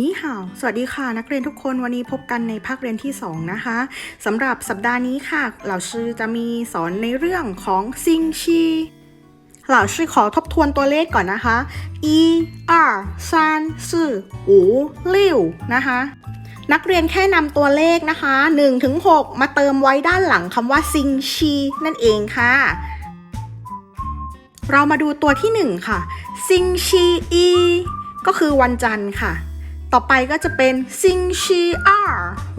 นี้ค่ะ สวัสดีค่ะ นักเรียนทุกคนวันนี้พบกันในภาคเรียนที่ 2 นะคะสำหรับสัปดาห์นี้ค่ะ เหล่าชื่อจะมีสอนในเรื่องของซิงชีเหล่าชื่อขอทบทวนตัวเลขก่อนนะคะอีอาร์านซื่ออูลินะคะนักเรียนแค่นำตัวเลขนะคะ1ถึง6มาเติมไว้ด้านหลังคำว่าซิงชีนั่นเองค่ะ เรามาดูตัวที่ 1 ค่ะซิงชีอีก็คือวันจันทร์ค่ะ ต่อไปก็จะเป็นซิงชีอา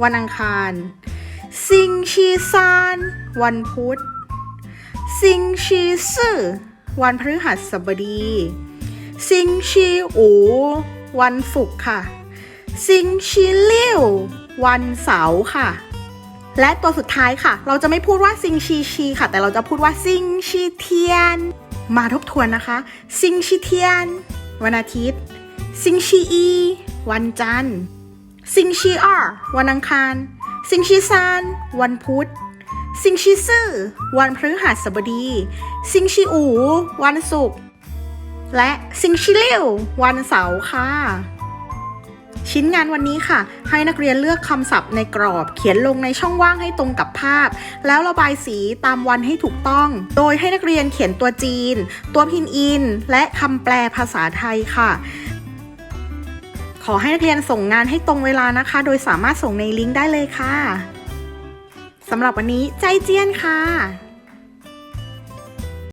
วันอังคารซิงชีซานวันพุธซิงชีซื่อวันพฤหัสบดีซิงชีอูวันศุกร์ค่ะซิงชีเลี่ยววันเสาร์ค่ะ และตัวสุดท้ายค่ะ เราจะไม่พูดว่าซิงชีชีค่ะ แต่เราจะพูดว่าซิงชีเทียน มาทบทวนนะคะ ซิงชีเทียน วันอาทิตย์ ซิงชีอี วันจันทร์ซิงชีอาวันอังคาร ซิงชีซาน วันพุธ ซิงชีซื่อ วันพฤหัสบดี ซิงชีอู วันศุกร์ และซิงชีเลี่ยว วันเสาร์ค่ะ ชิ้นงานวันนี้ค่ะ ให้นักเรียนเลือกคำศัพท์ในกรอบ เขียนลงในช่องว่างให้ตรงกับภาพ แล้วระบายสีตามวันให้ถูกต้อง โดยให้นักเรียนเขียนตัวจีน ตัวพินอิน และคำแปลภาษาไทยค่ะ ขอให้นักเรียนส่งงานให้ตรงเวลานะคะ โดยสามารถส่งในลิงก์ได้เลยค่ะสำหรับวันนี้ใจเจียนค่ะ